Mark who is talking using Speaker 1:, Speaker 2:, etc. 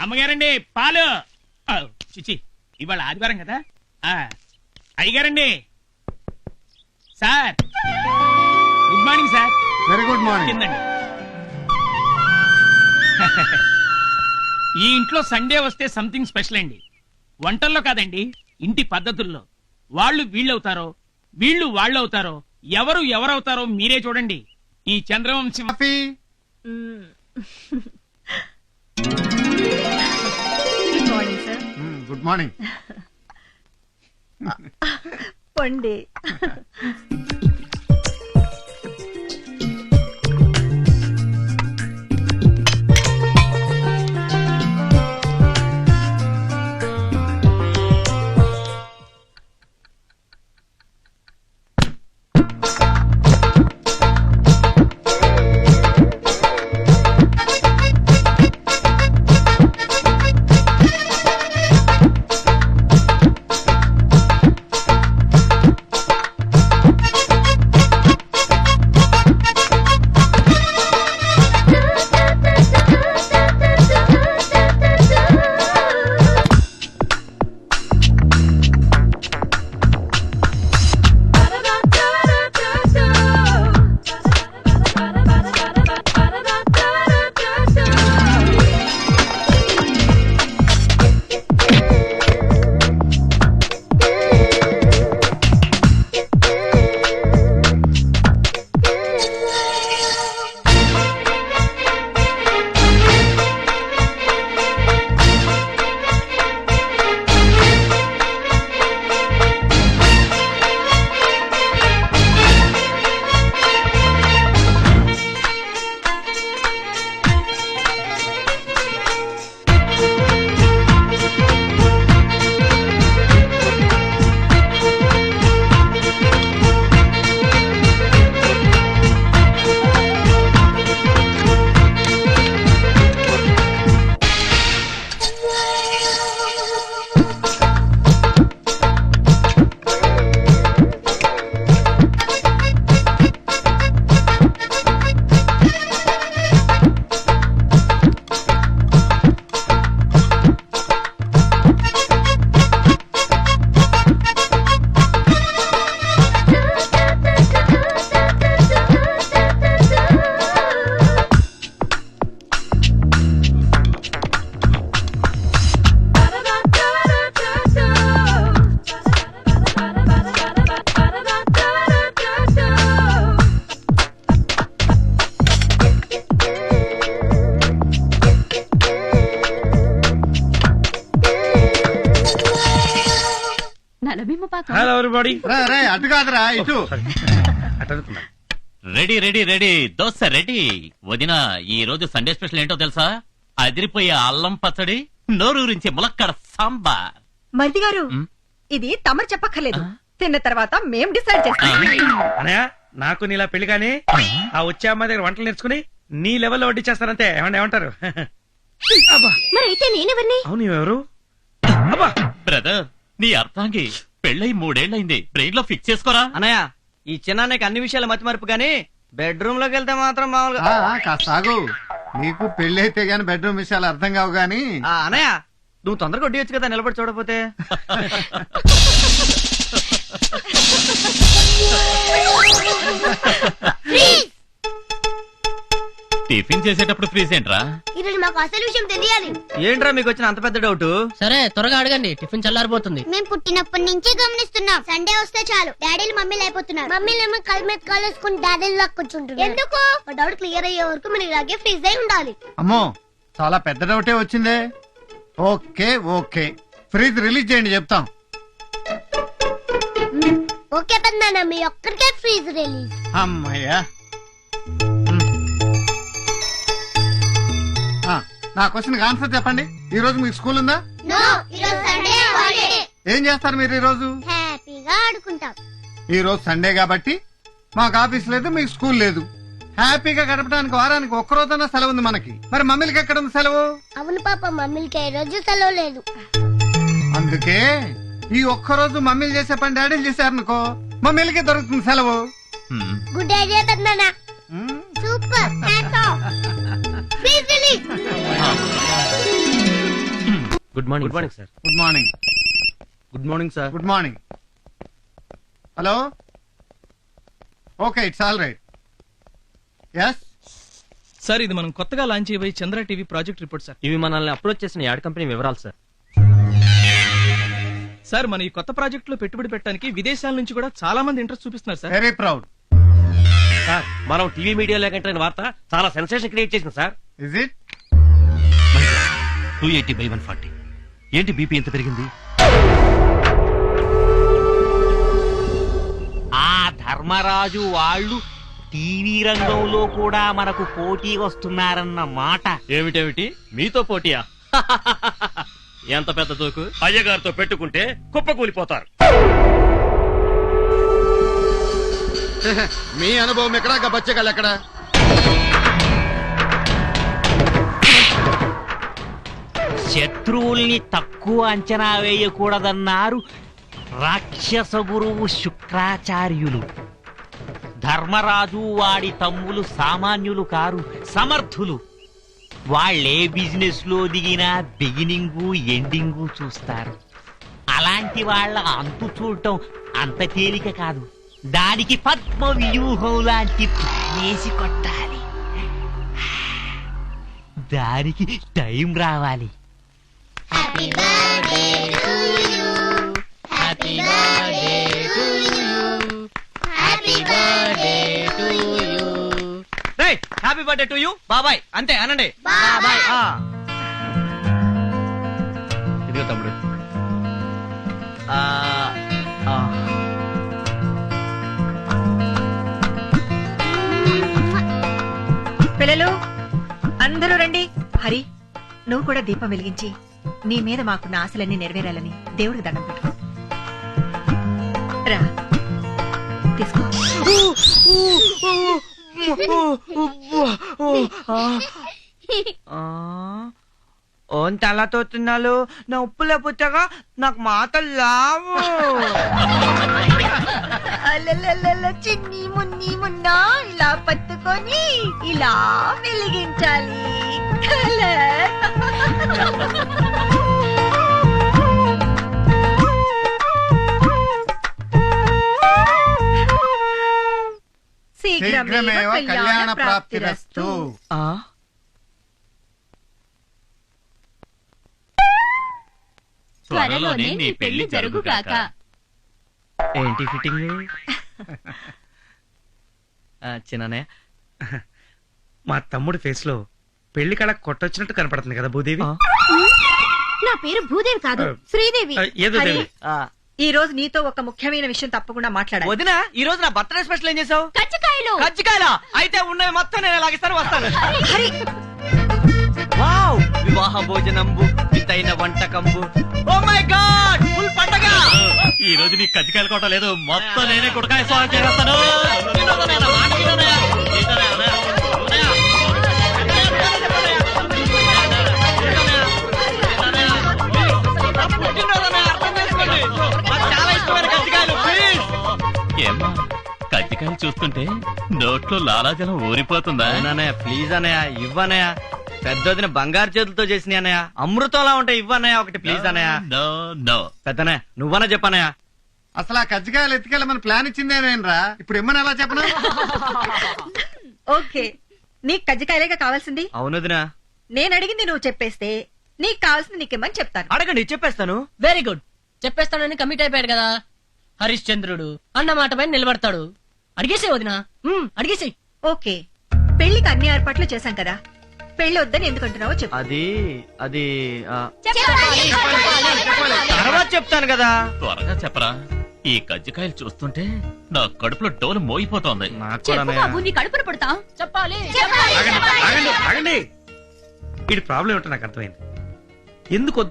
Speaker 1: అయ్యగారండి పాలు. ఆ, చిచి ఇవాళ ఆదివారం కదా? ఆ, అయ్యగారండి. Sir. Good morning sir.
Speaker 2: Very good morning
Speaker 1: కిందండి ఈ ఇంట్లో సండే వస్తే సంథింగ్ స్పెషల్ అండి. వంటల్లో కాదండి ఇంటి పద్ధతుల్లో. వాళ్ళు వీళ్ళవుతారో వీళ్ళు వాళ్ళు అవుతారో ఎవరు ఎవరవుతారో మీరే చూడండి. ఈ Chandravamsham
Speaker 3: good morning sir
Speaker 2: good morning
Speaker 3: పండి నలభీమ పాకం.
Speaker 1: హలో ఎవరిబడి
Speaker 2: రే రే అటు కాదురా ఇటు.
Speaker 4: Ready ready ready. Dosa ready. వదిన ఈ రోజు సండే స్పెషల్ ఏంటో తెలుసా? అదిరిపోయే అల్లం పచ్చడి నోరూరించి ములక్కడ సాంబార్.
Speaker 3: మరిది గారు? ఇది తమరు చెప్పక్కర్లేదు. తిన్న తర్వాత మేం డిసైడ్ చేస్తాం.
Speaker 5: అనయా నాకు నీలా పెళ్ళి కానీ ఆ? వచ్చే అమ్మాయి దగ్గర వంటలు నేర్చుకుని నీ లెవెల్లో వడ్డించేస్తారంతే ఏమండి ఏమంటారు? అబ్బా.
Speaker 3: మరి అయితే నేనెవరిని?
Speaker 5: అవును ఎవరు అబ్బా.
Speaker 4: బ్రదర్ నీ అర్థాంగి పెళ్ళై మూడేళ్ళైంది బ్రెయిన్లో ఫిక్స్ చేసుకోరా.
Speaker 6: అన్నయ్య ఈ చిన్నానికి అన్ని విషయాలు మతిమరుపు గానీ బెడ్రూమ్లోకి వెళ్తే మాత్రం మామూలుగా
Speaker 2: ఆగు. నీకు పెళ్ళి అయితే గాని బెడ్రూమ్ విషయాలు అర్థం కావు గాని
Speaker 6: ఆ, అన్నయ్య నువ్వు తొందరగా వడ్డీయొచ్చు కదా నిలబడి చూడకపోతే?
Speaker 4: టిఫిన్ చేసేటప్పుడు ఫ్రీజ్ ఏంట్రా?
Speaker 7: ఈరోజు మాకు అసలు విషయం తెలియాలి.
Speaker 6: ఏంట్రా మీకు వచ్చిన అంత పెద్ద డౌట్
Speaker 8: సరే త్వరగా అడగండి. టిఫిన్ చల్లారిపోతుంది.
Speaker 7: మేము పుట్టినప్పటి నుంచి గమనిస్తున్నాం. సండే వస్తే చాలు. డాడీలు మమ్మీలు అయిపోతున్నారు మమ్మీలు ఏమో కళ్ళ మీద కాలేసుకుని డాడీలు కూర్చుంటున్నారు ఎందుకు? డౌట్ క్లియర్ అయ్యే వరకు మీరు ఇలాగే ఫ్రీజ్ అయి ఉండాలి.
Speaker 2: అమ్మో చాలా పెద్ద డౌటే వచ్చిందే. Okay okay. ఫ్రిజ్ రిలీజ్ చేయండి చెప్తాం.
Speaker 7: ఓకే పెద్దనా మీ ఒక్కరికే ఫ్రీజ్ రిలీజ్
Speaker 2: అమ్మయ్యా. నా క్వశ్చన్ ఆన్సర్ చెప్పండి. ఈ రోజు మీకు స్కూల్ ఉందా? ఏం చేస్తారు మీరు ఈ రోజు?
Speaker 7: హ్యాపీగా ఆడుకుంటాం.
Speaker 2: ఈ రోజు సండే కాబట్టి మాకు ఆఫీస్ లేదు మీకు స్కూల్ లేదు. హ్యాపీగా గడపడానికి వారానికి ఒక్క రోజైనా సెలవు ఉంది మనకి. మరి మమ్మీలకి ఎక్కడ ఉంది సెలవు?
Speaker 7: అవును పాప మమ్మీలకి ఈ రోజు సెలవు లేదు.
Speaker 2: అందుకే ఈ ఒక్క రోజు మమ్మీలు చేసే పని డాడీలు చేశారనుకో మమ్మీలకి దొరుకుతుంది సెలవు.
Speaker 7: గుడ్ ఐడియా పెద్దనా
Speaker 6: morning good morning sir
Speaker 2: good morning
Speaker 6: good morning sir
Speaker 2: good morning hello okay it's all right yes
Speaker 9: sir ఇది మనం కొత్తగా లాంచ్ చేయబోయే Chandra TV project report sir
Speaker 6: ఇవి మనల్ని అప్రోచ్ చేసిన యాడ్ కంపెనీ వివరాలు సార్
Speaker 9: సార్ మన ఈ కొత్త ప్రాజెక్ట్లో పెట్టుబడి పెట్టడానికి విదేశాల నుంచి కూడా చాలా మంది ఇంట్రెస్ట్ చూపిస్తున్నారు సార్
Speaker 2: వెరీ ప్రౌడ్
Speaker 6: సార్ మనం టీవీ మీడియా లేకంటే వార్త చాలా సెన్సేషన్ క్రియేట్ చేసింది sir
Speaker 2: is it
Speaker 4: two eighty by one forty ఏంటి బీపీ ఎంత పెరిగింది?
Speaker 10: ఆ ధర్మరాజు వాళ్ళు టీవీ రంగంలో కూడా మనకు పోటీ వస్తున్నారన్న మాట.
Speaker 4: ఏమిటేమిటి? మీతో పోటీయా? ఎంత పెద్ద దూకు?
Speaker 5: అయ్యగారితో పెట్టుకుంటే కుప్పకూలిపోతారు.
Speaker 2: మీ అనుభవం ఎక్కడ? బచ్చగలు ఎక్కడ?
Speaker 10: శత్రువుల్ని తక్కువ అంచనా వేయకూడదన్నారు రాక్షస గురువు శుక్రాచార్యులు. ధర్మరాజు వాడి తమ్ములు సామాన్యులు కారు సమర్థులు. వాళ్ళే బిజినెస్లో దిగినా బిగినింగు ఎండింగు చూస్తారు. అలాంటి వాళ్ళ అంతు చూడటం అంత తేలిక కాదు. దానికి పద్మ వ్యూహం లాంటి ప్లానేసి కొట్టాలి. దానికి టైం రావాలి.
Speaker 8: హ్యాపీ బర్త్డే టు యూ
Speaker 6: బాబాయ్ అంతే అనండి.
Speaker 7: బాబాయ్.
Speaker 3: నువ్వు కూడా దీపం వెలిగించి నీ మీద మాకున్న ఆశలన్నీ నెరవేరాలని దేవుడికి దండం పెట్టు. రా. తీసుకో.
Speaker 6: ఆ. ఓన్ తలతో తిన్నాలు నా ఉప్పుల పుట్టగా నాకు మాటలు లావు.
Speaker 3: చిన్ని మున్ని మున్నా ఇలా పట్టుకొని ఇలా వెలిగించాలి. కలర్.
Speaker 2: శీఘ్రమేవ కళ్యాణ ప్రాప్తిరస్తు
Speaker 6: ఆ?
Speaker 4: త్వరలోనే నీ పెళ్ళి జరుగుగాక.
Speaker 6: ఏంటి ఫిట్టింగ్? చిన్ననే.
Speaker 5: మా తమ్ముడి ఫేస్లో పెళ్ళి కళ కొట్టొచ్చినట్టు కనపడుతుంది కదా భూదేవి?
Speaker 7: నా పేరు భూదేవి కాదు శ్రీదేవి.
Speaker 5: ఆ, ఏదో దేవి.
Speaker 3: ఈ రోజు నీతో ఒక ముఖ్యమైన విషయం తప్పకుండా మాట్లాడాలి.
Speaker 6: వదిన ఈ రోజు నా బర్త్డే స్పెషల్ ఏం చేసావు?
Speaker 7: కచ్చకాయలు
Speaker 6: కజ్జికాయల? అయితే ఉన్నవి మొత్తం నేను లాగిస్తాను వస్తాను.
Speaker 3: హరి
Speaker 6: వావ్! వివాహ భోజనంబు వితైన వంటకంబు. Oh my god! ఫుల్ పండగ!
Speaker 4: ఈ రోజు నీకు కజ్జికాయలు కొట్ట లేదు మొత్తం నేనే కుడకాయ స్వాగతం చేస్తాను ఏమ్మా కజ్జికాయలు చూస్తుంటే నోట్లో లాలాజలం ఊరిపోతుందా?
Speaker 6: అవునన్నయ్య ప్లీజ్ అన్నయ్య ఇవ్వనయ్య పెద్దదిన బంగారు చేతులతో చేసిన అన్నయ్య. అమృతంలా ఉంటాయి ఇవ్వన్నయ్య ఒకటి ప్లీజ్ అన్నయ్య.
Speaker 4: నో నో
Speaker 6: పెద్దనయ్య నువ్వన్నా చెప్పన్నయ్య.
Speaker 2: అసలు ఆ కజ్జికాయలు ఎత్తుకెళ్ళమని ప్లాన్ ఇచ్చిందేనేనరా ఇప్పుడు ఇమ్మని ఎలా చెప్పను?
Speaker 3: ఓకే. నీకు కజ్జికాయలేగా కావాల్సింది?
Speaker 6: అవునదిన
Speaker 3: నేను అడిగింది నువ్వు చెప్పేస్తే నీకు కావాల్సింది నీకేమని చెప్తాను.
Speaker 6: అడగండి చెప్పేస్తాను.
Speaker 8: వెరీ గుడ్ చెప్పేస్తానని కమిట్ అయిపోయాడు కదా. హరిశ్చంద్రుడు అన్న మాట పైన నిలబడతాడు. అడిగేసే వదినా. మ్మ్, అడిగేసేయ్.
Speaker 3: ఓకే. పెళ్ళికి అన్ని ఏర్పాట్లు చేశాం కదా. పెళ్ళి వద్దని ఎందుకంటున్నావో చెప్పు.
Speaker 6: అది అది ఆ, తర్వాత చెప్తాను కదా.
Speaker 4: త్వరగా చెప్పరా. ఈ కజ్జికాయలు చూస్తుంటే నా కడుపులో డోలు మోగిపోతోంది
Speaker 6: నాకు కూడా అన్నయ్య.
Speaker 7: నీ కడుపున పడతా?
Speaker 8: చెప్పాలి.
Speaker 5: ఆగండి ఆగండి ఆగండి. వీడి ప్రాబ్లం ఏంటో నాకు అర్థమైంది. ఎందుకు వద్దు